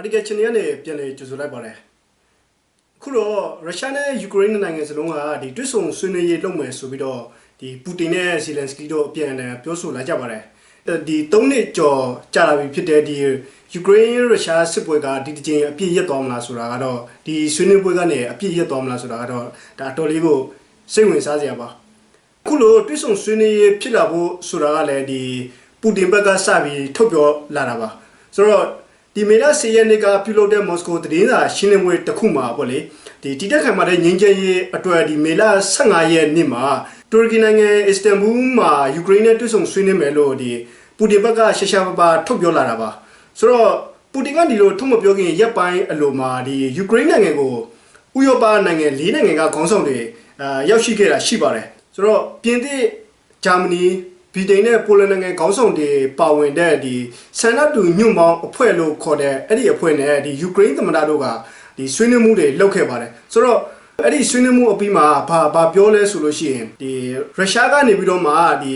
အာတီကယ်ချန်နယ်ကနေပြန်လည်ကြိုဆိုလိုက်ပါတယ်အခုတော့ရုရှားနဲ့ယူကရိန်းနိုင်ငံစလုံးကဒီတွစ်ဆုံဆွေးနွေးရေးလုပ်မယ်ဆိုပြီးတော့ဒီပူတင်နဲ့ဇီလန်စကီတို့အပြန်အလှန်ပြောဆိုလာကြပါတယ်ဒီ၃နှစ်ကျော်ကြာလာပြီဖြစ်တဲ့ဒီယူကရိန်းရုရှားစစ်ပွဲကဒီတစ်ချိန်အပြည့်ရက်သွားမလားဆိုတာကတော့ဒီဆွေးနွေးပွဲကနေအပြည့်ရက်သွားမလားဆိုတာကတော့ဒါအတော်လေးကိုစိတ်ဝင်စားစရာပါအခုလိုတွစ်ဆုံဆွေးနွေးရေးဖြစ်လာဖို့ဆိုတာကလည်းဒီပူတင်ဘက်ကစပြီးထုတ်ပြောလာတာပါဆိုတော့ ဒီမေလ10ရက်နေ့ကပြုလုပ်တဲ့မော်စကိုသတင်းစာရှင်းလင်းပွဲတစ်ခုမှာပေါ့လေဒီတိတက်ခံမှာတဲ့ငင်းကျဲရေးအတွက်ဒီမေလ15ရက်နေ့မှာတူရကီနိုင်ငံအစ္စတန်ဘူလ်မှာယူကရိန်းနဲ့တွစ်ဆုံဆွေးနွေးမယ်လို့ဒီပူတင်ဘက်ကရှာရှာပါပါထုတ်ပြောလာတာပါဆိုတော့ပူတင်ကဒီလိုထုတ်မပြောခင်ရက်ပိုင်းအလိုမှာဒီယူကရိန်းနိုင်ငံကိုဥရောပနိုင်ငံ၄နိုင်ငံကခေါင်းဆောင်တွေအာရောက်ရှိခဲ့တာရှိပါတယ်ဆိုတော့ပြင်သစ်ဂျာမနီ ဗြိတိန်နဲ့ပိုလန်နိုင်ငံခေါင်းဆောင်တွေပါဝင်တဲ့ဒီဆန်နတူညွန့်ပေါင်းအဖွဲ့လို့ခေါ်တဲ့အဲ့ဒီအဖွဲ့နဲ့ဒီယူကရိန်းသမ္မတတို့ကဒီဆွေးနွေးမှုတွေလုပ်ခဲ့ပါတယ်ဆိုတော့အဲ့ဒီဆွေးနွေးမှုအပြီးမှာဘာဘာပြောလဲဆိုလို့ရှိရင်ဒီရုရှားကနေပြီးတော့မှဒီ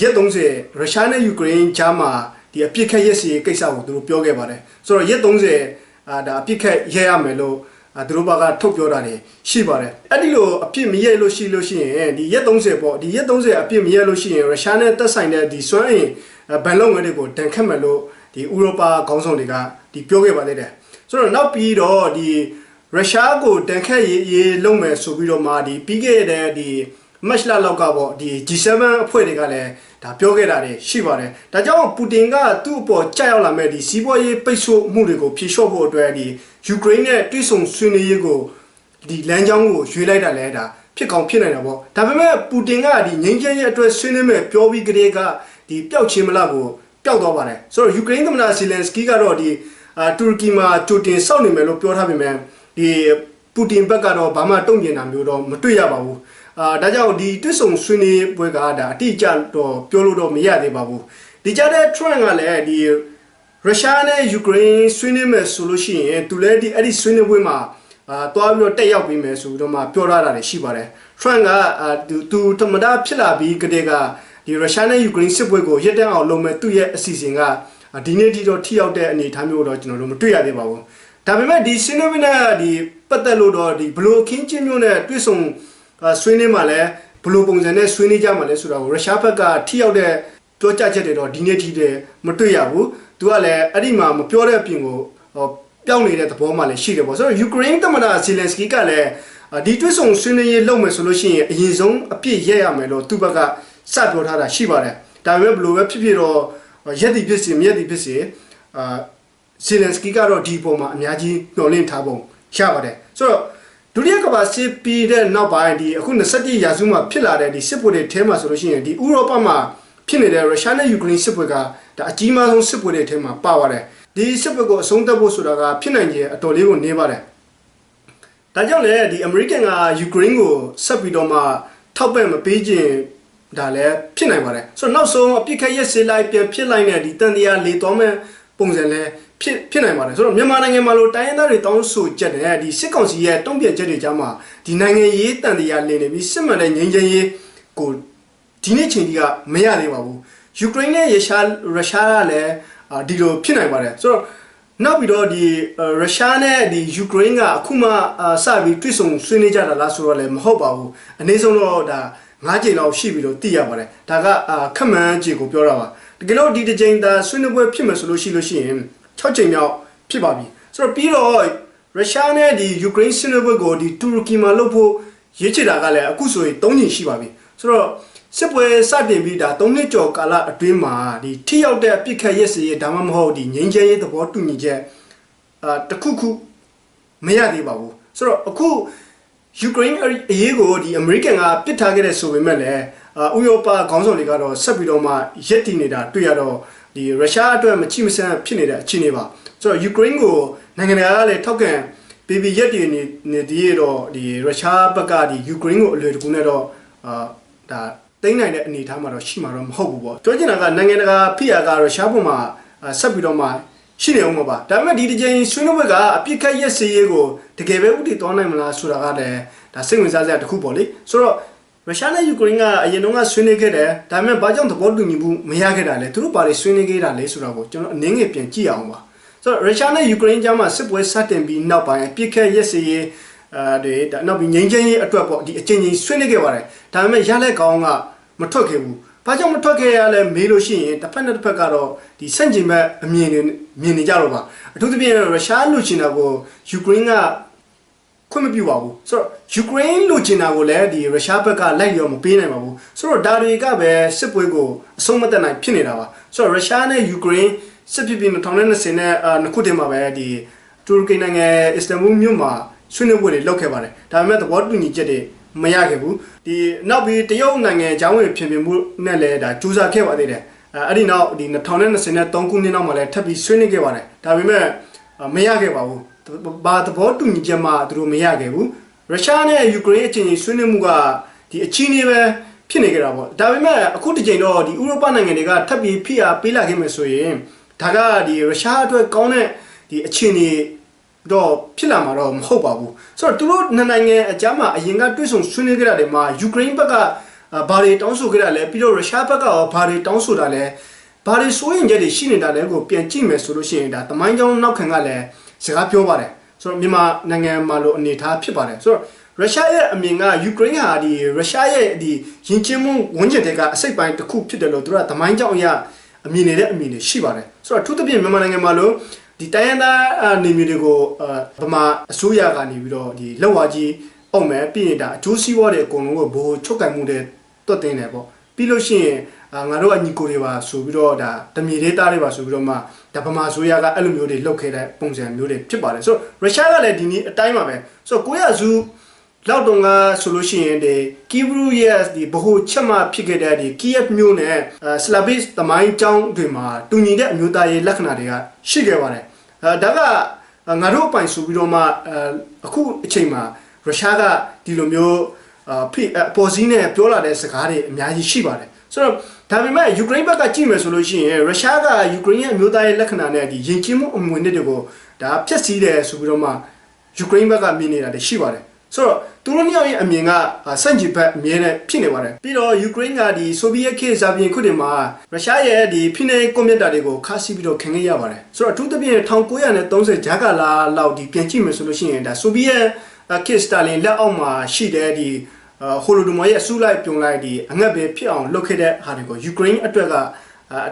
ရက်30ရုရှားနဲ့ယူကရိန်းကြားမှာဒီအပြစ်ခတ်ရက်စီကိစ္စကိုသူတို့ပြောခဲ့ပါတယ်ဆိုတော့ရက်30အာဒါအပြစ်ခတ်ရက်ရမယ်လို့အဲ သူတို့ဘက်ကထုတ်ပြောတာတွေရှိပါတယ်အဲ့ဒီလိုအပြစ်မရဲလို့ရှိလို့ရှိရင်ဒီရက်30ပေါ့ဒီရက်30အပြစ်မရဲလို့ရှိရင်ရုရှားနဲ့သက်ဆိုင်တဲ့ဒီစွမ်းအင်ဘန်လုံငွေတွေကိုတန်ခတ်မယ်လို့ဒီဥရောပခေါင်းဆောင်တွေကဒီပြောခဲ့ပါသေးတယ်ဆိုတော့နောက်ပြီးတော့ဒီရုရှားကိုတန်ခတ်ရေးရေးလုပ်မယ်ဆိုပြီးတော့မှဒီပြီးခဲ့တဲ့ဒီ မတ်လလောက်ကပေါ့ဒီ G7 အဖွဲ့တွေကလည်းဒါပြောခဲ့တာတွေရှိပါတယ်ဒါကြောင့်ပူတင်ကသူ့အပေါ်ကြောက်ရောက်လာမဲ့ဒီစီးပွားရေးပိတ်ဆို့မှုတွေကိုဖြေလျှော့ဖို့အတွက်ဒီယူကရိန်းနဲ့တွိဆုံဆွေးနွေးရေးကိုဒီလမ်းကြောင်းကိုရွေးလိုက်တာလဲဒါဖြစ်ကောင်းဖြစ်နိုင်တာပေါ့ဒါပေမဲ့ပူတင်ကဒီငြိမ်းချမ်းရေးအတွက်ဆွေးနွေးမဲ့ပြောပြီးကလေးကဒီပျောက်ချင်းမလားကိုပျောက်သွားပါတယ်ဆိုတော့ယူကရိန်းသမ္မတဇီလန်စကီကတော့ဒီအာတူရကီမှာကြိုတင်စောင့်နေမယ်လို့ပြောထားပေမဲ့ဒီပူတင်ဘက်ကတော့ဘာမှတုံ့ပြန်တာမျိုးတော့မတွေ့ရပါဘူး အာဒါကြောင့်ဒီတွစ်ဆုံဆွေးနွေးပွဲကဒါအတိအကျတော့ပြောလို့တော့မရသေးပါဘူးဒီကြတဲ့ trend ကလည်းဒီရုရှားနဲ့ယူကရိန်းဆွေးနွေးမယ်ဆိုလို့ရှိရင်သူလည်းဒီအဲ့ဒီဆွေးနွေးပွဲမှာအာတွားပြီးတော့တက်ရောက်ပြီးမယ်ဆိုပြီးတော့မှပြောထားတာတွေရှိပါတယ် trend ကအာသူသူတမဒါဖြစ်လာပြီးကတည်းကဒီရုရှားနဲ့ယူကရိန်းစစ်ပွဲကိုရပ်တန့်အောင်လုပ်မဲ့သူ့ရဲ့အစီအစဉ်ကဒီနေ့ထိတော့ထိရောက်တဲ့အနေအထားမျိုးတော့ကျွန်တော်တို့မတွေ့ရသေးပါဘူးဒါပေမဲ့ဒီဆွေးနွေးပွဲနဲ့ဒီပတ်သက်လို့တော့ဒီဘလို့အခင်းချင်းမျိုးနဲ့တွေ့ဆုံအာ ဆွေးနွေးမှလည်းဘလို့ပုံစံနဲ့ဆွေးနွေးကြမှာလဲဆိုတာကိုရုရှားဘက်ကထိရောက်တဲ့ပြောကြချက်တွေတော့ဒီနေ့ထိတည်းမတွေ့ရဘူးသူကလည်းအဲ့ဒီမှာမပြောတဲ့အပြင်ကိုဟောပြောင်းနေတဲ့သဘောမှလည်းရှိတယ်ပေါ့ဆိုတော့ယူကရိန်းသမ္မတဇီလန်စကီကလည်းအာဒီတွစ်ဆုံဆွေးနွေးရေးလုပ်မယ်ဆိုလို့ရှိရင်အရင်ဆုံးအပြည့်ရက်ရမယ်လို့သူ့ဘက်ကစပြောထားတာရှိပါတယ်ဒါပေမဲ့ဘလို့ပဲဖြစ်ဖြစ်တော့ရက်တီဖြစ်စီမရက်တီဖြစ်စီအာဇီလန်စကီကတော့ဒီပုံမှာအများကြီးမျှော်လင့်ထားပုံရပါတယ်ဆိုတော့ ဒုတိယကမ္ဘာစစ်ပြီးတဲ့နောက်ပိုင်းဒီအခု21ရာစုမှာဖြစ်လာတဲ့ဒီစစ်ပွဲတွေထဲမှာဆိုလို့ရှိရင်ဒီဥရောပမှာဖြစ်နေတဲ့ရုရှားနဲ့ယူကရိန်းစစ်ပွဲကဒါအကြီးမားဆုံးစစ်ပွဲတွေထဲမှာပါပါတယ်ဒီစစ်ပွဲကိုအဆုံးသတ်ဖို့ဆိုတာကဖြစ်နိုင်ခြင်းအတော်လေးကိုနေပါတယ်ဒါကြောင့်လေဒီအမေရိကန်ကယူကရိန်းကိုဆက်ပြီးတော့မှထောက်ပံ့မပေးခြင်းဒါလည်းဖြစ်နိုင်ပါတယ်ဆိုတော့နောက်ဆုံးအပြစ်ခတ်ရက်စေးလိုက်ပြန်ဖြစ်လိုက်တဲ့ဒီတန်တရားလေတော်မဲ့ ပုံစံလဲဖြစ်ဖြစ်နိုင်ပါတယ်ဆိုတော့မြန်မာနိုင်ငံမှာလို့တိုင်းရင်းသားတွေတောင်းဆိုချက်တဲ့ဒီစစ်ကောင်စီရဲ့တုံ့ပြန်ချက်တွေကြားမှာဒီနိုင်ငံရေးတန်တရားလင်းနေပြီးစစ်မှန်တဲ့ငြိမ်းချမ်းရေးကိုဒီနေ့ချိန်ကြီးကမရသေးပါဘူးယူကရိန်းနဲ့ရုရှားရုရှားကလည်းအာဒီလိုဖြစ်နိုင်ပါတယ်ဆိုတော့နောက်ပြီးတော့ဒီရုရှားနဲ့ဒီယူကရိန်းကအခုမှအာစပြီးတွေ့ဆုံဆွေးနွေးကြတာလားဆိုတော့လည်းမဟုတ်ပါဘူးအနည်းဆုံးတော့ဒါ၅ချိန်လောက်ရှိပြီလို့သိရပါတယ်ဒါကအာခက်မှန်းခြေကိုပြောတာပါ တကယ်လို့ဒီတစ်ချိန်သာဆွေးနွေးပွဲဖြစ်မယ်ဆိုလို့ရှိလို့ရှိရင်6ချိန်မြောက်ဖြစ်ပါပြီဆိုတော့ပြီးတော့ရုရှားနဲ့ဒီယူကရိန်းဆွေးနွေးပွဲကိုဒီတူရကီမှာလုပ်ဖို့ရည်ချစ်တာကလည်းအခုဆိုရင်၃ချိန်ရှိပါပြီဆိုတော့စစ်ပွဲစတင်ပြီးဒါ၃နှစ်ကျော်ကာလအတွင်းမှာဒီထိရောက်တဲ့အပြစ်ခတ်ရက်စရေးဒါမှမဟုတ်ဒီငြိမ်းချမ်းရေးသဘောတူညီချက်အာတခုခုမရသေးပါဘူးဆိုတော့အခုယူကရိန်းအရေးကိုဒီအမေရိကန်ကပစ်ထားခဲ့တဲ့ဆိုပေမဲ့လည်းအာ ဥရောပခေါင်းဆောင်တွေကတော့ဆက်ပြီးတော့မှရက်တည်နေတာတွေ့ရတော့ဒီရုရှားအတွက်မချိမဆန်းဖြစ်နေတဲ့အခြေအနေပါဆိုတော့ယူကရိန်းကိုနိုင်ငံတကာကလည်းထောက်ခံပြီးပြီးရက်တည်နေနေတည်းတော့ဒီရုရှားဘက်ကဒီယူကရိန်းကိုအလွယ်တကူနဲ့တော့အာဒါသိမ်းနိုင်တဲ့အနေအထားမှာတော့ရှိမှာတော့မဟုတ်ဘူးပေါ့ပြောချင်တာကနိုင်ငံတကာဖိအားကရုရှားပေါ်မှာဆက်ပြီးတော့မှရှိနေအောင်ပါဒါပေမဲ့ဒီတစ်ချိန်ဆွေးနွေးပွဲကအပြစ်ခတ်ရက်စေးရေးကိုတကယ်ပဲဥတည်သွားနိုင်မလားဆိုတာကလည်းဒါစိတ်ဝင်စားစရာတစ်ခုပေါ့လေဆိုတော့ ရုရှားနဲ့ယူကရိန်းကအရင်တုန်းကဆွေးနွေးခဲ့တယ်ဒါပေမဲ့ဘာကြောင့်သဘောတူညီမှုမရခဲ့တာလဲသူတို့ဘာတွေဆွေးနွေးခဲ့တာလဲဆိုတာကိုကျွန်တော်အနည်းငယ်ပြန်ကြည့်အောင်ပါဆိုတော့ရုရှားနဲ့ယူကရိန်းကြားမှာစစ်ပွဲစတင်ပြီးနောက်ပိုင်းအပြစ်ခက်ရက်စရေးအဲတွေဒါနောက်ပြီးငြိမ်းချမ်းရေးအတွက်ပေါ့ဒီအချင်းချင်းဆွေးနွေးခဲ့ပါတယ်ဒါပေမဲ့ရလက်ကောင်းကမထွက်ခဲ့ဘူးဘာကြောင့်မထွက်ခဲ့ရလဲမေးလို့ရှိရင်တစ်ဖက်နဲ့တစ်ဖက်ကတော့ဒီဆန့်ကျင်ဘက်အမြင်တွေမြင်နေကြတော့ပါအထူးသဖြင့်ရုရှားလူချင်တာကိုယူကရိန်းက ခွင့်မပြုပါဘူးဆိုတော့ယူကရိန်းလူချင်တာကိုလည်းဒီရုရှားဘက်ကလိုက်ရောမပေးနိုင်ပါဘူးဆိုတော့ဒါတွေကပဲစစ်ပွဲကိုအဆုံးမသက်နိုင်ဖြစ်နေတာပါဆိုတော့ရုရှားနဲ့ယူကရိန်းစစ်ဖြစ်ပြီး2020နဲ့အာနှစ်ခုတည်းမှာပဲဒီတူရကီနိုင်ငံအစ္စတန်ဘူလ်မြို့မှာဆွေးနွေးပွဲတွေလုပ်ခဲ့ပါတယ်ဒါပေမဲ့သဘောတူညီချက်တွေမရခဲ့ဘူးဒီနောက်ပြီးတရုတ်နိုင်ငံအကြောင်းဝင်ဖြစ်ဖြစ်မှုနဲ့လည်းဒါကြိုးစားခဲ့ပါသေးတယ်အဲအဲ့ဒီနောက်ဒီ2023ခုနှစ်နောက်မှာလည်းထပ်ပြီးဆွေးနွေးခဲ့ပါတယ်ဒါပေမဲ့အာမရခဲ့ပါဘူး ဘာသဘောတူညီချက်မှသူတို့မရခဲ့ဘူးရုရှားနဲ့ယူကရိန်းအချင်းချင်းဆွေးနွေးမှုကဒီအချင်းကြီးပဲဖြစ်နေကြတာပေါ့ဒါပေမဲ့အခုတစ်ချိန်တော့ဒီဥရောပနိုင်ငံတွေကထပ်ပြီးဖိအားပေးလာခဲ့မယ်ဆိုရင်ဒါကဒီရုရှားအတွက်ကောင်းတဲ့ဒီအခြေအနေတော့ဖြစ်လာမှာတော့မဟုတ်ပါဘူးဆိုတော့သူတို့နှစ်နိုင်ငံအကြားမှာအရင်ကတွေ့ဆုံဆွေးနွေးကြတာတွေမှာယူကရိန်းဘက်ကအာဘာတွေတောင်းဆိုကြတာလဲပြီးတော့ရုရှားဘက်ကရောဘာတွေတောင်းဆိုတာလဲဘာတွေစိုးရင်ချက်တွေရှိနေတာလဲကိုပြန်ကြည့်မယ်ဆိုလို့ရှိရင်ဒါတမိုင်းကြောင်းနောက်ခံကလည်း စကားပြောပါတယ်ဆိုတော့မြန်မာနိုင်ငံမှာလို့အနေထားဖြစ်ပါတယ်ဆိုတော့ရုရှားရဲ့အမြင်ကယူကရိန်းဟာဒီရုရှားရဲ့ဒီယဉ်ကျေးမှုဝန်ကျင်တွေကအစိတ်ပိုင်းတစ်ခုဖြစ်တယ်လို့သူတို့ကတမိုင်းကြောင်းအရအမြင်နေတဲ့အမြင်တွေရှိပါတယ်ဆိုတော့အထူးသဖြင့်မြန်မာနိုင်ငံမှာလို့ဒီတိုင်းရင်းသားအာနေမျိုးတွေကိုအာဗမာအစိုးရကနေပြီးတော့ဒီလောက်ဝါကြီးအောင်မယ်ပြီးရင်ဒါအကျိုးစီးပွားတွေအကုန်လုံးကိုဘိုးချုပ်ကင်မှုတွေတွတ်တင်တယ်ပေါ့ပြီးလို့ရှိရင်အာငါတို့ကညီကိုတွေပါဆိုပြီးတော့ဒါတမီဒေတာတွေပါဆိုပြီးတော့မှ ဒါဗမာအစိုးရကအဲ့လိုမျိုးတွေလုပ်ခဲ့တဲ့ပုံစံမျိုးတွေဖြစ်ပါတယ်ဆိုတော့ရုရှားကလည်းဒီနေ့အတိုင်းပါပဲဆိုတော့ကိုရစုလောက်တော့ကဆိုလို့ရှိရင်ဒီကီဘရူရဲ့ဒီဘ ਹੁ ချက်မှဖြစ်ခဲ့တဲ့ဒီကီယက်မျိုးနဲ့စလာဘစ်သမိုင်းကျောင်းတွေမှာတူညီတဲ့အမျိုးသားရေးလက္ခဏာတွေကရှိခဲ့ပါတယ်အဲဒါကငါတို့အပိုင်ဆိုပြီးတော့မှအခုအချိန်မှာရုရှားကဒီလိုမျိုးဖိအပေါ်စီးနဲ့ပြောလာတဲ့စကားတွေအများကြီးရှိပါတယ် ဆိုတော့ဒါပေမဲ့ယူကရိန်းဘက်ကကြည့်မယ်ဆိုလို့ရှိရင်ရုရှားကယူကရိန်းရဲ့အမျိုးသားရေးလက္ခဏာနဲ့ဒီယဉ်ကျေးမှုအမွေအနှစ်တွေကိုဒါဖျက်ဆီးတယ်ဆိုပြီးတော့မှယူကရိန်းဘက်ကမြင်နေတာတွေရှိပါတယ်ဆိုတော့သူတို့နှစ်ယောက်ရဲ့အမြင်ကစန့်ကျင်ဘက်အမြဲတမ်းဖြစ်နေပါတယ်ပြီးတော့ယူကရိန်းကဒီဆိုဗီယက်ခေတ်ဇာပြင်ခုတင်မှာရုရှားရဲ့ဒီဖိနှိပ်ကွန်ပျူတာတွေကိုခါစီးပြီးတော့ခံခဲ့ရပါတယ်ဆိုတော့အထူးသဖြင့်1930ဂျာကာလာလောက်ဒီပြန်ကြည့်မယ်ဆိုလို့ရှိရင်ဒါဆိုဗီယက်ခေတ်စတာလင်လက်အောက်မှာရှိတဲ့ဒီ ဟိုလိုဒိုမရဲ့အစုလိုက်ပြုံလိုက်ဒီအငတ်ပဲဖြစ်အောင်လုပ်ခဲ့တဲ့ဟာတွေကိုယူကရိန်းအတွက်က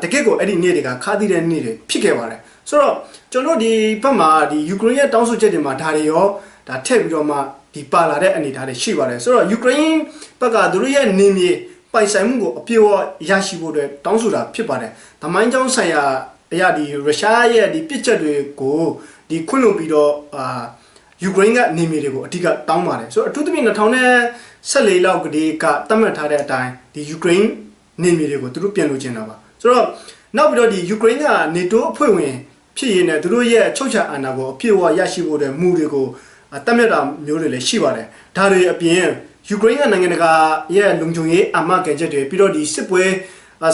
တကယ့်ကိုအဲ့ဒီနေ့တွေကခါသီးတဲ့နေ့တွေဖြစ်ခဲ့ပါတယ်ဆိုတော့ကျွန်တော်ဒီဘက်မှာဒီယူကရိန်းရဲ့တောင်းဆိုချက်တွေမှာဒါတွေရောဒါထည့်ပြီးတော့မှဒီပါလာတဲ့အနေအထားတွေရှိပါတယ်ဆိုတော့ယူကရိန်းဘက်ကသူတို့ရဲ့နေမြေပိုင်ဆိုင်မှုကိုအပြည့်အဝရရှိဖို့အတွက်တောင်းဆိုတာဖြစ်ပါတယ်။သမိုင်းကြောင်းဆိုင်ရာအရာဒီရုရှားရဲ့ဒီပြစ်ချက်တွေကိုဒီခွင့်လွှတ်ပြီးတော့အာယူကရိန်းကနေမြေတွေကိုအဓိကတောင်းပါတယ်။ဆိုတော့အထူးသဖြင့် 2014လောက်ကတည်းကသတ်မှတ်ထားတဲ့အတိုင်းဒီယူကရိန်းနေမြေတွေကိုသူတို့ပြန်လို့ကျင်တာပါ။ဆိုတော့နောက်ပြီးတော့ဒီယူကရိန်းကနေတိုးအဖွဲ့ဝင်ဖြစ်ရင်းနဲ့သူတို့ရဲ့ချုပ်ချာအာဏာကိုအပြည့်အဝရရှိဖို့အတွက်မူတွေကိုတတ်မြတ်တာမျိုးတွေလည်းရှိပါတယ်ဒါတွေအပြင်ယူကရိန်းကနိုင်ငံတကာရဲ့လုံခြုံရေးအာမခံချက်တွေပြီးတော့ဒီစစ်ပွဲ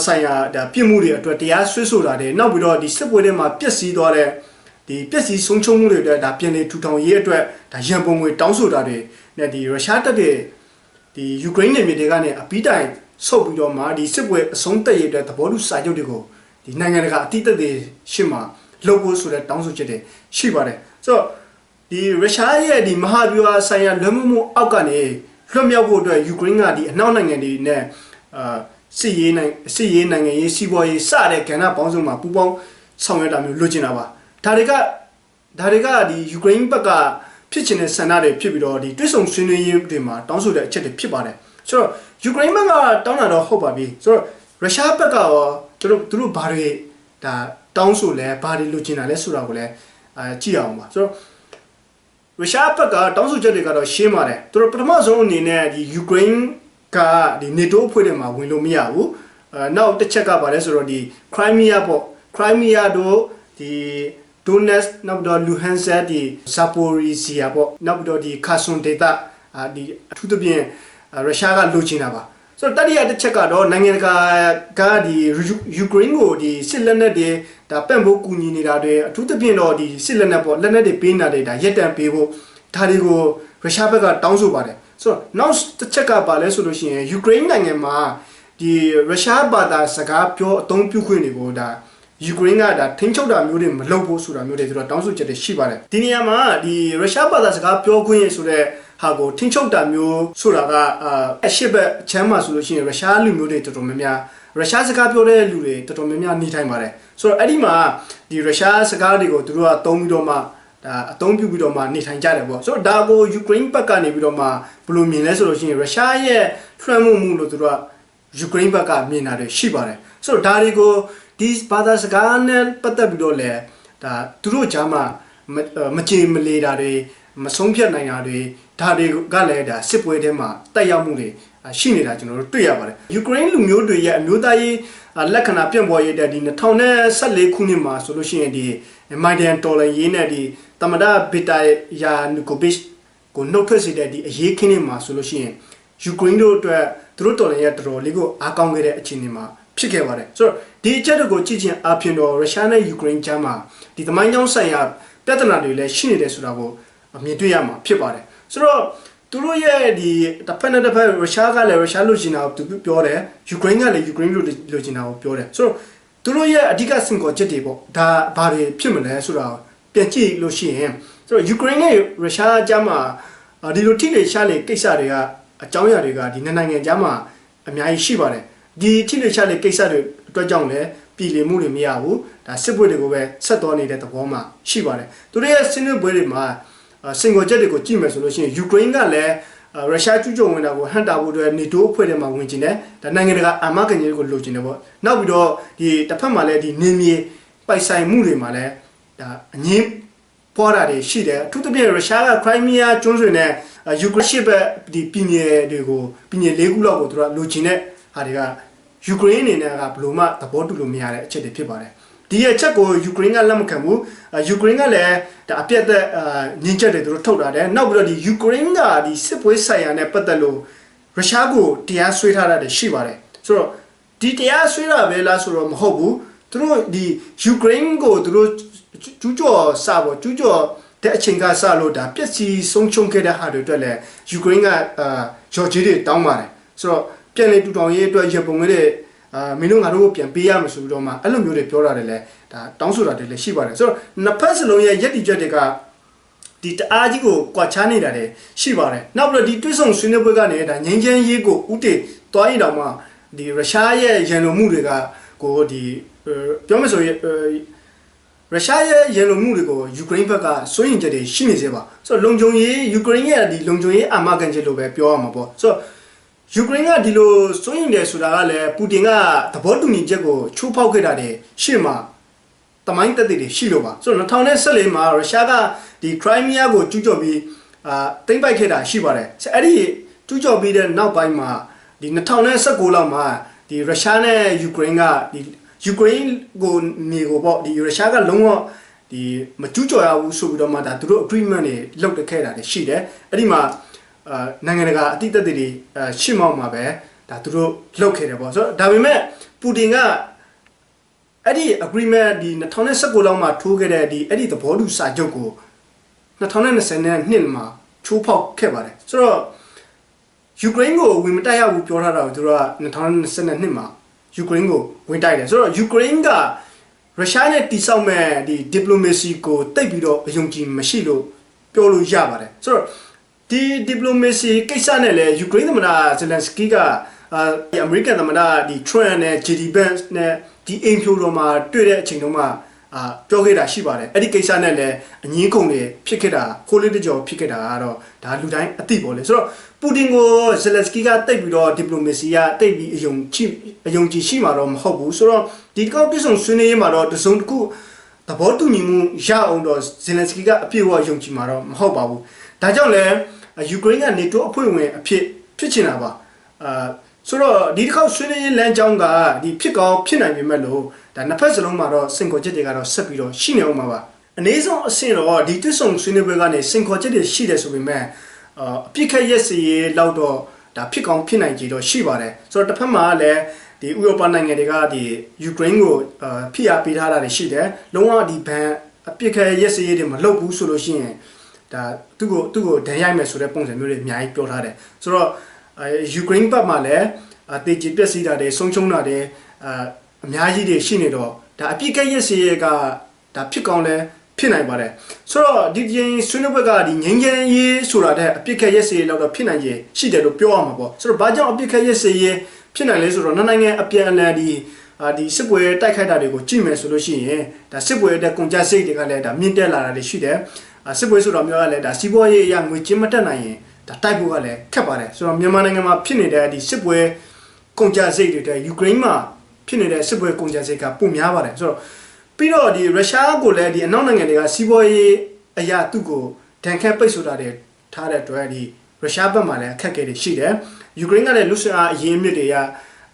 ဆိုင်ရာဒါပြစ်မှုတွေအတွက်တရားစွဲဆိုတာတွေနောက်ပြီးတော့ဒီစစ်ပွဲတွေမှာပျက်စီးသွားတဲ့ဒီပျက်စီးဆုံးရှုံးမှုတွေအတွက်ဒါပြည်နေထူထောင်ရေးအတွက်ဒါရန်ပုံငွေတောင်းဆိုတာတွေနဲ့ဒီရုရှားတပ်တွေ ဒီယူကရိန်းနယ်မြေတွေကနေအပီးတိုင်ဆုတ်ပြီးတော့မှဒီစစ်ပွဲအဆုံးသတ်ရေးအတွက်သဘောတူစာချုပ်တွေကိုဒီနိုင်ငံတကာအတိတ်တွေရှင်းမှာလုပ်ဖို့ဆိုတဲ့တောင်းဆိုချက်တွေရှိပါတယ်ဆိုတော့ဒီရုရှားရဲ့ဒီမဟာဗျူဟာဆိုင်ရာလွှမ်းမိုးမှုအောက်ကနေလွတ်မြောက်ဖို့အတွက်ယူကရိန်းကဒီအနောက်နိုင်ငံတွေနဲ့အာစစ်ရေးနိုင်စစ်ရေးနိုင်ငံရေးစီးပွားရေးစတဲ့ကဏ္ဍပေါင်းစုံမှာပူးပေါင်းဆောင်ရွက်တာမျိုးလိုချင်တာပါဒါတွေကဒါတွေကဒီယူကရိန်းဘက်က ဖြစ်ချင်တဲ့ဆန္ဒတွေဖြစ်ပြီးတော့ဒီတွစ်ဆုံဆွေးနွေးရေးတွေမှာတောင်းဆိုတဲ့အချက်တွေဖြစ်ပါတယ်ဆိုတော့ယူကရိန်းဘက်ကတောင်းတာတော့ဟုတ်ပါပြီဆိုတော့ရုရှားဘက်ကရောသူတို့သူတို့ဘာတွေဒါတောင်းဆိုလဲဘာတွေလိုချင်တာလဲဆိုတာကိုလည်းအာကြည့်အောင်ပါဆိုတော့ရုရှားဘက်ကတောင်းဆိုချက်တွေကတော့ရှင်းပါတယ်သူတို့ပထမဆုံးအနေနဲ့ဒီယူကရိန်းကဒီ NATO အဖွဲ့တွေမှာဝင်လို့မရဘူးအဲနောက်တစ်ချက်ကပါလဲဆိုတော့ဒီ Crimea ပေါ့ Crimea တို့ဒီ Donetsk နောက်တော့ Luhansk ဒီ Zaporizhia ပေါ့နောက်ပြီးတော့ဒီ Kherson ဒေသအာဒီအထူးသဖြင့်ရုရှားကလိုချင်တာပါဆိုတော့တတိယတစ်ချက်ကတော့နိုင်ငံတကာကဒီယူကရိန်းကိုဒီစစ်လက်နက်တွေဒါပံ့ပိုးကူညီနေတာတွေအထူးသဖြင့်တော့ဒီစစ်လက်နက်ပေါ့လက်နက်တွေပေးနေတာတွေဒါရက်တန်ပေးဖို့ဒါတွေကိုရုရှားဘက်ကတောင်းဆိုပါတယ်ဆိုတော့နောက်တစ်ချက်ကပါလဲဆိုလို့ရှိရင်ယူကရိန်းနိုင်ငံမှာဒီရုရှားဘာသာစကားပြောအသုံးပြုခွင့်တွေကိုဒါ ယူကရိန်းကဒါထိန်းချုပ်တာမျိုးတွေမလုပ်ဖို့ဆိုတာမျိုးတွေသူတို့တောင်းဆိုချက်တွေရှိပါတယ်ဒီနေရာမှာဒီရုရှားဘာသာစကားပြောခွင့်ရဆိုတဲ့ဟာကိုထိန်းချုပ်တာမျိုးဆိုတာကအာအရှိဘက်အချမ်းမှာဆိုလို့ရှိရင်ရုရှားလူမျိုးတွေတော်တော်များများရုရှားစကားပြောတဲ့လူတွေတော်တော်များများနေထိုင်ပါတယ်ဆိုတော့အဲ့ဒီမှာဒီရုရှားစကားတွေကိုသူတို့ကသုံးပြီးတော့မှဒါအသုံးပြုပြီးတော့မှနေထိုင်ကြတယ်ပေါ့ဆိုတော့ဒါကိုယူကရိန်းဘက်ကနေပြီးတော့မှဘယ်လိုမြင်လဲဆိုလို့ရှိရင်ရုရှားရဲ့ထွန်းမှုမှုလို့သူတို့ကယူကရိန်းဘက်ကမြင်တာတွေရှိပါတယ်ဆိုတော့ဒါတွေကို ဒီဘာသာစကားနဲ့ပတ်သက်ပြီးတော့လည်းဒါသူတို့ကြားမှာမမကြေမလေတာတွေမဆုံးဖြတ်နိုင်တာတွေဒါတွေကလည်းဒါစစ်ပွဲထဲမှာတက်ရောက်မှုတွေရှိနေတာကျွန်တော်တို့တွေ့ရပါတယ်ယူကရိန်းလူမျိုးတွေရဲ့အမျိုးသားရေးလက္ခဏာပြန့်ပေါ်ရတဲ့ဒီ2014ခုနှစ်မှာဆိုလို့ရှိရင်ဒီမိုင်ဒန်တော်လရေးနဲ့ဒီတမဒဘီတာယာနူကိုဘစ်ကိုနှုတ်ထွက်စေတဲ့ဒီအရေးခင်းနေမှာဆိုလို့ရှိရင်ယူကရိန်းတို့အတွက်သူတို့တော်လရဲ့တော်တော်လေးကိုအားကောင်းခဲ့တဲ့အခြေအနေမှာ ဖြစ်ခဲ့ပါတယ်ဆိုတော့ဒီအချက်တွေကိုကြည့်ချင်းအပြင်တော့ရုရှားနဲ့ယူကရိန်းကြားမှာဒီသမိုင်းကြောင်းဆိုင်ရာပြဿနာတွေလည်းရှိနေတယ်ဆိုတာကိုမြင်တွေ့ရမှာဖြစ်ပါတယ်ဆိုတော့သူတို့ရဲ့ဒီတစ်ဖက်နဲ့တစ်ဖက်ရုရှားကလည်းရုရှားလိုချင်တာကိုသူပြောတယ်ယူကရိန်းကလည်းယူကရိန်းလိုလိုချင်တာကိုပြောတယ်ဆိုတော့သူတို့ရဲ့အဓိကစင်ကောချက်တွေပေါ့ဒါဘာတွေဖြစ်မလဲဆိုတာပြန်ကြည့်လို့ရှိရင်ဆိုတော့ယူကရိန်းနဲ့ရုရှားကြားမှာဒီလိုထိလေရှားလေကိစ္စတွေကအကြောင်းအရာတွေကဒီနှစ်နိုင်ငံကြားမှာအများကြီးရှိပါတယ် ဒီထိလေရှားလေကိစ္စတွေအတွက်ကြောင့်လည်းပြည်လည်မှုတွေမရဘူးဒါစစ်ပွဲတွေကိုပဲဆက်တော်နေတဲ့သဘောမှာရှိပါတယ်သူတို့ရဲ့စစ်နွေးပွဲတွေမှာစင်ကောချက်တွေကိုကြည့်မယ်ဆိုလို့ရှိရင်ယူကရိန်းကလည်းရုရှားကျူးကျော်ဝင်တာကိုဟန်တာဖို့အတွက်နေတိုးအဖွဲ့ထဲမှာဝင်ကျင်တယ်ဒါနိုင်ငံတကာအာမခံချက်ကိုလိုချင်တယ်ပေါ့နောက်ပြီးတော့ဒီတစ်ဖက်မှာလည်းဒီနေမြေပိုက်ဆိုင်မှုတွေမှာလည်းဒါအငင်းပွားတာတွေရှိတယ်အထူးသဖြင့်ရုရှားကခရိုင်းမီးယားကျွန်းဆွယ်နဲ့ယူကရိန်းရှစ်ဘက်ဒီပြည်နယ်တွေကိုပြည်နယ်၄ခုလောက်ကိုသူတို့လိုချင်တဲ့ ဟာတွေကယူကရိန်းအနေနဲ့ကဘယ်လိုမှသဘောတူလို့မရတဲ့အချက်တွေဖြစ်ပါတယ်ဒီရဲ့ချက်ကိုယူကရိန်းကလက်မခံဘူးယူကရိန်းကလည်းဒါအပြတ်သက်ညှင်းချက်တွေသူတို့ထုတ်တာတယ်နောက်ပြီးတော့ဒီယူကရိန်းကဒီစစ်ပွဲဆိုင်ရာနဲ့ပတ်သက်လို့ရုရှားကိုတရားစွဲထားတာတွေရှိပါတယ်ဆိုတော့ဒီတရားစွဲတာပဲလားဆိုတော့မဟုတ်ဘူးသူတို့ဒီယူကရိန်းကိုသူတို့ကျူးကျော်စပေါ်ကျူးကျော်တဲ့အချိန်ကစလို့ဒါပျက်စီးဆုံးရှုံးခဲ့တဲ့ဟာတွေအတွက်လည်းယူကရိန်းကအာဂျော်ဂျီတွေတောင်းပါတယ်ဆိုတော့ ပြန်လည်ထူထောင်ရေးအတွက်ရပုံခဲ့တဲ့အာမင်းတို့ငါတို့ကိုပြန်ပေးရမယ်ဆိုပြီးတော့မှအဲ့လိုမျိုးတွေပြောတာတွေလည်းဒါတောင်းဆိုတာတွေလည်းရှိပါတယ်ဆိုတော့နှစ်ဖက်စလုံးရဲ့ယက်တီချက်တွေကဒီတအားကြီးကိုကွာခြားနေတာတွေရှိပါတယ်နောက်ပြီးတော့ဒီတွစ်ဆုံဆွေးနွေးပွဲကနေဒါငင်းချမ်းရေးကိုဥတည်တွားရတော့မှဒီရုရှားရဲ့ရန်လိုမှုတွေကကိုဒီပြောမယ်ဆိုရင်ရုရှားရဲ့ရန်လိုမှုတွေကိုယူကရိန်းဘက်ကစိုးရင်ချက်တွေရှိနေသေးပါဆိုတော့လုံခြုံရေးယူကရိန်းရဲ့ဒီလုံခြုံရေးအာမခံချက်လို့ပဲပြောရမှာပေါ့ဆိုတော့ ယူကရိန်းကဒီလိုစိုးရင်တယ်ဆိုတာကလည်းပူတင်ကသဘောတူညီချက်ကိုချိုးဖောက်ခဲ့တာတွေရှေ့မှာတမိုင်းတက်တွေရှိလို့ပါဆိုတော့2014မှာရုရှားကဒီခရိုင်းမီးယားကိုကျူးကျော်ပြီးအာသိမ်းပိုက်ခဲ့တာရှိပါတယ်အဲ့ဒီကျူးကျော်ပြီးတဲ့နောက်ပိုင်းမှာဒီ2019လောက်မှာဒီရုရှားနဲ့ယူကရိန်းကဒီယူကရိန်းကိုနေကိုပေါ့ဒီရုရှားကလုံးဝဒီမကျူးကျော်ရဘူးဆိုပြီးတော့မှဒါသူတို့ agreement တွေလုပ်တခဲ့တာတွေရှိတယ်အဲ့ဒီမှာ အာနိုင်ငံတကာအတိတ်တွေအာရှင်းမောက်မှာပဲဒါသူတို့လုပ်ခဲ့တယ်ပေါ့ဆိုတော့ဒါပေမဲ့ပူတင်ကအဲ့ဒီ agreement ဒီ2019လောက်မှာထိုးခဲ့တဲ့ဒီအဲ့ဒီသဘောတူစာချုပ်ကို2020နှစ်မှာချိုးဖောက်ခဲ့ပါတယ်ဆိုတော့ယူကရိန်းကိုဝင်မတိုက်ရဘူးပြောထားတာကိုသူတို့က2022နှစ်မှာယူကရိန်းကိုဝင်တိုက်တယ်ဆိုတော့ယူကရိန်းကရုရှားနဲ့တိစောက်မဲ့ဒီ diplomacy ကိုတိတ်ပြီးတော့အယုံကြည်မရှိလို့ပြောလို့ရပါတယ်ဆိုတော့ ဒီ diplomacy ကိစ္စနဲ့လည်းယူကရိန်းသမ္မတဇလန်စကီကအာဒီအမေရိကန်သမ္မတဒီ Trump နဲ့ JD Vance နဲ့ဒီအိမ်ဖြိုတော်မှာတွေ့တဲ့အချိန်တုန်းကအာပြောခဲ့တာရှိပါတယ်အဲ့ဒီကိစ္စနဲ့လည်းအငင်းခုန်တွေဖြစ်ခဲ့တာခိုးလေးတကြောဖြစ်ခဲ့တာကတော့ဒါလူတိုင်းအသိပေါ့လေဆိုတော့ပူတင်ကိုဇလက်စကီကတိတ်ပြီးတော့ဒီပလိုမေစီကတိတ်ပြီးအယုံချိအယုံကြည်ရှိမှာတော့မဟုတ်ဘူးဆိုတော့ဒီကောက်ပြဆုံဆွေးနွေးရေးမှာတော့တစုံတစ်ခုသဘောတူညီမှုရအောင်တော့ဇလန်စကီကအပြည့်အဝယုံကြည်မှာတော့မဟုတ်ပါဘူးဒါကြောင့်လည်း ယူကရိန်းကနေတိုးအဖွဲ့ဝင်အဖြစ်ဖြစ်ချင်တာပါအာဆိုတော့ဒီတစ်ခေါက်ဆွေးနွေးရေးလမ်းကြောင်းကဒီဖြစ်ကောင်းဖြစ်နိုင်ပေမဲ့လို့ဒါနှစ်ဖက်စလုံးမှာတော့စင်ခေါ်ချက်တွေကတော့ဆက်ပြီးတော့ရှိနေအောင်ပါပါအနည်းဆုံးအဆင့်တော့ဒီတွစ်ဆုံဆွေးနွေးပွဲကနေစင်ခေါ်ချက်တွေရှိတယ်ဆိုပေမဲ့အာအပြစ်ခက်ရက်စီရေးလောက်တော့ဒါဖြစ်ကောင်းဖြစ်နိုင်ကြတော့ရှိပါတယ်ဆိုတော့တစ်ဖက်မှာလည်းဒီဥရောပနိုင်ငံတွေကဒီယူကရိန်းကိုအာဖိအားပေးထားတာတွေရှိတယ်လုံးဝဒီဘန်အပြစ်ခက်ရက်စီရေးတွေမလုပ်ဘူးဆိုလို့ရှိရင် ဒါသူ့ကိုသူ့ကိုဒဏ်ရိုက်မယ်ဆိုတဲ့ပုံစံမျိုးတွေအများကြီးပြောထားတယ်ဆိုတော့အဲယူကရိန်းဘက်မှာလည်းအသေးချပျက်စီးတာတွေဆုံးရှုံးတာတွေအာအများကြီးတွေရှိနေတော့ဒါအပြစ်ကဲရစီရဲ့ကဒါဖြစ်ကောင်းလဲဖြစ်နိုင်ပါတယ်ဆိုတော့ဒီဒီဆွေးနွေးဘက်ကဒီငင်းငင်းရေးဆိုတာတဲ့အပြစ်ကဲရစီရဲ့လောက်တော့ဖြစ်နိုင်ရင်ရှိတယ်လို့ပြောရမှာပေါ့ဆိုတော့ဘာကြောင့်အပြစ်ကဲရစီရဲ့ဖြစ်နိုင်လဲဆိုတော့နိုင်ငံအပြန်အလှန်ဒီအာဒီစစ်ပွဲတိုက်ခိုက်တာတွေကိုကြည့်မယ်ဆိုလို့ရှိရင်ဒါစစ်ပွဲတဲ့ကုန်ကြစိတ်တွေကလည်းဒါမြင့်တက်လာတာတွေရှိတယ်အာ စစ်ပွဲဆိုတော့မျိုးကလည်းဒါစီးပွားရေးအရငွေချင်းမတက်နိုင်ရင်ဒါတိုက်ဖို့ကလည်းခက်ပါတယ်ဆိုတော့မြန်မာနိုင်ငံမှာဖြစ်နေတဲ့ဒီစစ်ပွဲကုန်ကြစိတ်တွေတဲ့ယူကရိန်းမှာဖြစ်နေတဲ့စစ်ပွဲကုန်ကြစိတ်ကပုံများပါတယ်ဆိုတော့ပြီးတော့ဒီရုရှားကိုလည်းဒီအနောက်နိုင်ငံတွေကစီးပွားရေးအရာသူ့ကိုဒဏ်ခတ်ပိတ်ဆိုတာတွေထားတဲ့အတွက်ဒီရုရှားဘက်မှာလည်းအခက်အခဲတွေရှိတယ်ယူကရိန်းကလည်းလူစရာအရင်မြစ်တွေက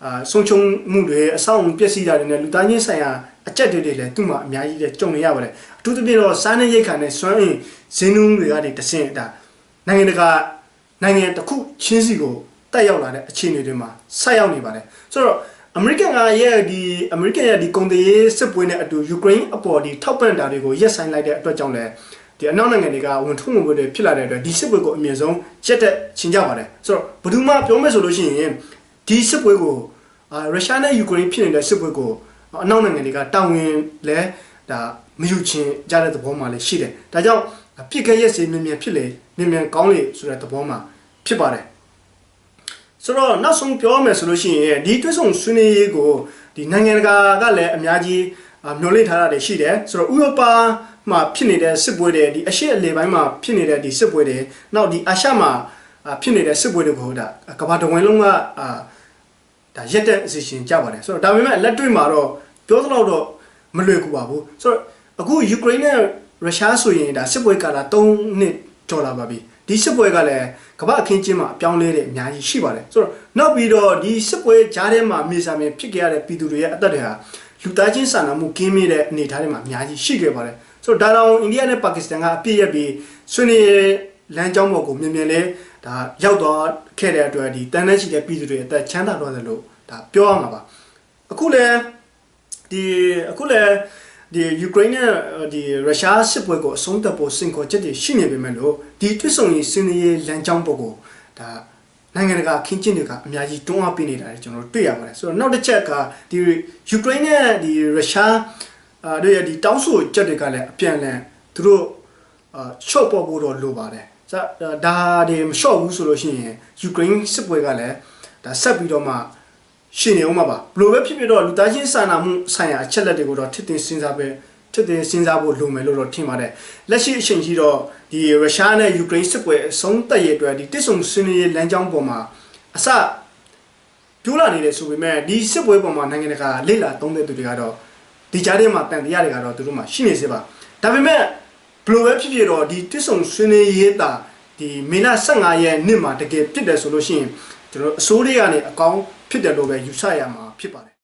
အာဆုံးချုံမှုတွေအဆောင်ပျက်စီးတာတွေနဲ့လူသားချင်းဆိုင်ရာအကြက်တွေတွေလည်းသူ့မှာအများကြီးလည်းကြုံနေရပါတယ် အထူးသဖြင့်တော့စားနေရိတ်ခါနဲ့စွမ်းအင်ဇင်းနုံးတွေကနေတဆင့်ဒါနိုင်ငံတကာနိုင်ငံတစ်ခုချင်းစီကိုတက်ရောက်လာတဲ့အခြေအနေတွေမှာဆက်ရောက်နေပါတယ်ဆိုတော့အမေရိကန်ကရဲ့ဒီအမေရိကန်ရဲ့ဒီကုန်သွယ်ရေးစစ်ပွဲနဲ့အတူယူကရိန်းအပေါ်ဒီထောက်ပံ့တာတွေကိုရက်ဆိုင်လိုက်တဲ့အတွက်ကြောင့်လည်းဒီအနောက်နိုင်ငံတွေကဝန်ထုံးဝန်ပွဲတွေဖြစ်လာတဲ့အတွက်ဒီစစ်ပွဲကိုအမြင့်ဆုံးရက်တဲ့ချင်ကြပါတယ်ဆိုတော့ဘယ်သူမှပြောမယ်ဆိုလို့ရှိရင်ဒီစစ်ပွဲကိုအာရုရှားနဲ့ယူကရိန်းဖြစ်နေတဲ့စစ်ပွဲကိုအနောက်နိုင်ငံတွေကတာဝန်လဲဒါ မယူချင်ကြတဲ့သဘောမှလည်းရှိတယ်ဒါကြောင့်ပြစ်ခက်ရက်စေမြင်မြန်ဖြစ်လေမြင်မြန်ကောင်းလေဆိုတဲ့သဘောမှဖြစ်ပါတယ်ဆိုတော့နောက်ဆုံးပြောမယ်ဆိုလို့ရှိရင်ဒီတွဲဆောင်ဆွေးနွေးရေးကိုဒီနိုင်ငံတကာကလည်းအများကြီးအာမျှော်လင့်ထားတာတွေရှိတယ်ဆိုတော့ဥရောပမှာဖြစ်နေတဲ့စစ်ပွဲတွေဒီအရှေ့အလယ်ပိုင်းမှာဖြစ်နေတဲ့ဒီစစ်ပွဲတွေနောက်ဒီအာရှမှာအာဖြစ်နေတဲ့စစ်ပွဲတွေကိုဒါကမ္ဘာတစ်ဝန်းလုံးကအာဒါရက်တဲ့အစီအစဉ်ကြပါတယ်ဆိုတော့ဒါပေမဲ့လက်တွေ့မှာတော့ပြောသလောက်တော့မလွယ်ကူပါဘူးဆိုတော့ အခုယူကရိန်းနဲ့ရုရှားဆိုရင်ဒါစစ်ပွဲကာလ3နှစ်ကျော်လာပါပြီဒီစစ်ပွဲကလည်းကမ္ဘာအခင်းကျင်းမှာအပြောင်းလဲတဲ့အများကြီးရှိပါတယ်ဆိုတော့နောက်ပြီးတော့ဒီစစ်ပွဲကြားထဲမှာမြေစာမြေဖြစ်ခဲ့ရတဲ့ပြည်သူတွေရဲ့အသက်တွေဟာလူသားချင်းစာနာမှုကင်းမဲ့တဲ့အနေအထားတွေမှာအများကြီးရှိခဲ့ပါတယ်ဆိုတော့ဒါတော့အိန္ဒိယနဲ့ပါကစ္စတန်ကအပြည့်ရပြီးဆွေးနွေးလမ်းကြောင်းပေါ်ကိုမြင်မြန်လဲဒါရောက်တော့ခဲ့တဲ့အတွက်ဒီတန်တဲ့ရှိတဲ့ပြည်သူတွေအသက်ချမ်းသာတော့တယ်လို့ဒါပြောရမှာပါအခုလည်းဒီအခုလည်း ဒီယူကရိန်းနဲ့ဒီရုရှားစစ်ပွဲကိုအဆုံးသတ်ဖို့စင်ခေါ်ချက်တွေရှိနေပေမဲ့လို့ဒီတွစ်ဆုံရေးစင်းရေးလမ်းကြောင်းပေါ်ကိုဒါနိုင်ငံတကာခင်းကျင်းတွေကအများကြီးတွန်းအားပေးနေတာတွေကျွန်တော်တို့တွေ့ရပါတယ်ဆိုတော့နောက်တစ်ချက်ကဒီယူကရိန်းနဲ့ဒီရုရှားအာတို့ရဲ့ဒီတောင်းဆိုချက်တွေကလည်းအပြန်အလှန်သူတို့အာရှော့ပေါ်ဖို့တော့လိုပါတယ်ဒါဒါတွေမလျှော့ဘူးဆိုလို့ရှိရင်ယူကရိန်းစစ်ပွဲကလည်းဒါဆက်ပြီးတော့မှ ရှင်နေအောင်ပါပါဘလို့ပဲဖြစ်ဖြစ်တော့လူသားချင်းစာနာမှုဆိုင်ရာအချက်လက်တွေကိုတော့ထစ်တင်စဉ်းစားပဲထစ်တင်စဉ်းစားဖို့လိုမယ်လို့တော့ထင်ပါတယ်လက်ရှိအချိန်ကြီးတော့ဒီရုရှားနဲ့ယူကရိန်းစစ်ပွဲအဆုံးသတ်ရဲ့အတွက်ဒီတစ်ဆုံဆွေးနွေးရေးလမ်းကြောင်းပေါ်မှာအစပြိုးလာနေတယ်ဆိုပေမဲ့ဒီစစ်ပွဲပေါ်မှာနိုင်ငံတကာလေ့လာသုံးတဲ့သူတွေကတော့ဒီကြားထဲမှာတန်တရားတွေကတော့သူတို့မှာရှိနေစေပါဒါပေမဲ့ဘလို့ပဲဖြစ်ဖြစ်တော့ဒီတစ်ဆုံဆွေးနွေးရေးတာဒီမေလ15ရက်နေ့မှာတကယ်ပြစ်တယ်ဆိုလို့ရှိရင်ကျွန်တော်အစိုးရကနေအကောင်း ဖြစ်တယ်လို့ပဲယူဆရမှာဖြစ်ပါတယ်